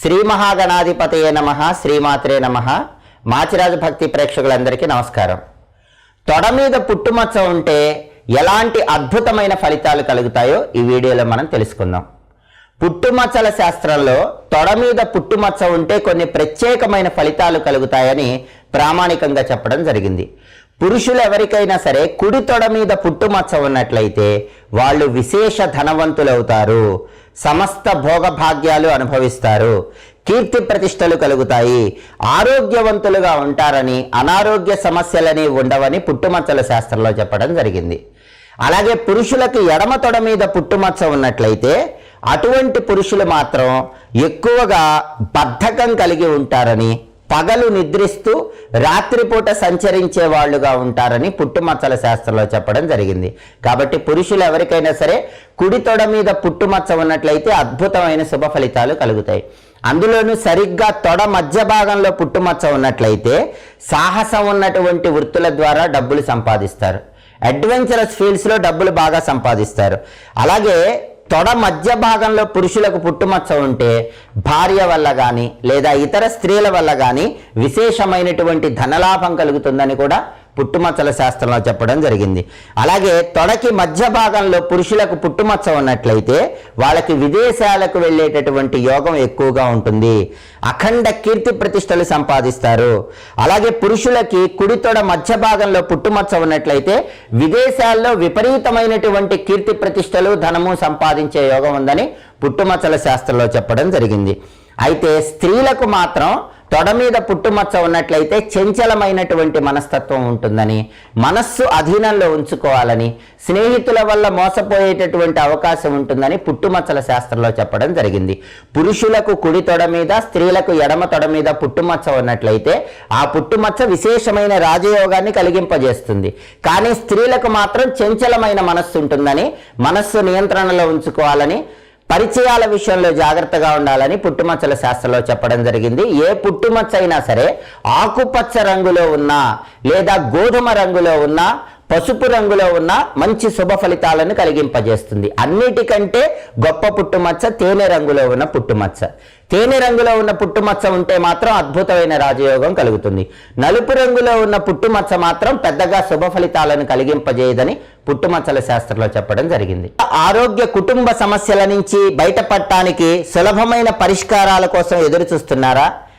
శ్రీ మహాగణాధిపతయే నమ శ్రీమాత్రే నమ. మాచిరాజు భక్తి ప్రేక్షకులందరికీ నమస్కారం. తొడ మీద పుట్టుమచ్చ ఉంటే ఎలాంటి అద్భుతమైన ఫలితాలు కలుగుతాయో ఈ వీడియోలో మనం తెలుసుకుందాం. పుట్టుమచ్చల శాస్త్రంలో తొడ మీద పుట్టుమచ్చ ఉంటే కొన్ని ప్రత్యేకమైన ఫలితాలు కలుగుతాయని ప్రామాణికంగా చెప్పడం జరిగింది. పురుషులు ఎవరికైనా సరే కుడి తొడ మీద పుట్టుమచ్చ ఉన్నట్లయితే వాళ్ళు విశేష ధనవంతులవుతారు. సమస్త భోగభాగ్యాలు అనుభవిస్తారు. కీర్తి ప్రతిష్టలు కలుగుతాయి. ఆరోగ్యవంతులుగా ఉంటారని అనారోగ్య సమస్యలని ఉండవని పుట్టుమచ్చల శాస్త్రంలో చెప్పడం జరిగింది. అలాగే పురుషులకు ఎడమ తొడ మీద పుట్టుమచ్చ ఉన్నట్లయితే అటువంటి పురుషులు మాత్రం ఎక్కువగా బద్ధకం కలిగి ఉంటారని పగలు నిద్రిస్తూ రాత్రిపూట సంచరించే వాళ్ళుగా ఉంటారని పుట్టుమచ్చల శాస్త్రంలో చెప్పడం జరిగింది. కాబట్టి పురుషులు ఎవరికైనా సరే కుడి తొడ మీద పుట్టుమచ్చ ఉన్నట్లయితే అద్భుతమైన శుభ ఫలితాలు కలుగుతాయి. అందులోనూ సరిగ్గా తొడ మధ్య భాగంలో పుట్టుమచ్చ ఉన్నట్లయితే సాహసం ఉన్నటువంటి వృత్తుల ద్వారా డబ్బులు సంపాదిస్తారు. అడ్వెంచరస్ ఫీల్డ్స్లో డబ్బులు బాగా సంపాదిస్తారు. అలాగే తొడ మధ్య భాగంలో పురుషులకు పుట్టుమచ్చ ఉంటే భార్య వల్ల కానీ లేదా ఇతర స్త్రీల వల్ల కానీ విశేషమైనటువంటి ధనలాభం కలుగుతుందని కూడా పుట్టుమచ్చల శాస్త్రంలో చెప్పడం జరిగింది. అలాగే తొడకి మధ్య భాగంలో పురుషులకు పుట్టుమచ్చ ఉన్నట్లయితే వాళ్ళకి విదేశాలకు వెళ్ళేటటువంటి యోగం ఎక్కువగా ఉంటుంది. అఖండ కీర్తి ప్రతిష్టలు సంపాదిస్తారు. అలాగే పురుషులకి కుడి తొడ మధ్య భాగంలో పుట్టుమచ్చ ఉన్నట్లయితే విదేశాల్లో విపరీతమైనటువంటి కీర్తి ప్రతిష్టలు ధనము సంపాదించే యోగం ఉందని పుట్టుమచ్చల శాస్త్రంలో చెప్పడం జరిగింది. అయితే స్త్రీలకు మాత్రం తొడ మీద పుట్టుమచ్చ ఉన్నట్లయితే చంచలమైనటువంటి మనస్తత్వం ఉంటుందని మనస్సు అధీనంలో ఉంచుకోవాలని స్నేహితుల వల్ల మోసపోయేటటువంటి అవకాశం ఉంటుందని పుట్టుమచ్చల శాస్త్రంలో చెప్పడం జరిగింది. పురుషులకు కుడి తొడ మీద స్త్రీలకు ఎడమ తొడ మీద పుట్టుమచ్చ ఉన్నట్లయితే ఆ పుట్టుమచ్చ విశేషమైన రాజయోగాన్ని కలిగింపజేస్తుంది. కానీ స్త్రీలకు మాత్రం చంచలమైన మనస్సు ఉంటుందని మనస్సు నియంత్రణలో ఉంచుకోవాలని పరిచయాల విషయంలో జాగ్రత్తగా ఉండాలని పుట్టుమచ్చల శాస్త్రంలో చెప్పడం జరిగింది. ఏ పుట్టుమచ్చ అయినా సరే ఆకుపచ్చ రంగులో ఉన్నా లేదా గోధుమ రంగులో ఉన్నా పసుపు రంగులో ఉన్న మంచి శుభ ఫలితాలను కలిగింపజేస్తుంది. అన్నిటికంటే గొప్ప పుట్టుమచ్చ తేనె రంగులో ఉన్న పుట్టుమచ్చ. తేనె రంగులో ఉన్న పుట్టుమచ్చ ఉంటే మాత్రం అద్భుతమైన రాజయోగం కలుగుతుంది. నలుపు రంగులో ఉన్న పుట్టుమచ్చ మాత్రం పెద్దగా శుభ ఫలితాలను కలిగింపజేయదని పుట్టుమచ్చల శాస్త్రంలో చెప్పడం జరిగింది. ఆరోగ్య కుటుంబ సమస్యల నుంచి బయటపడటానికి సులభమైన పరిష్కారాల కోసం ఎదురు చూస్తున్నారా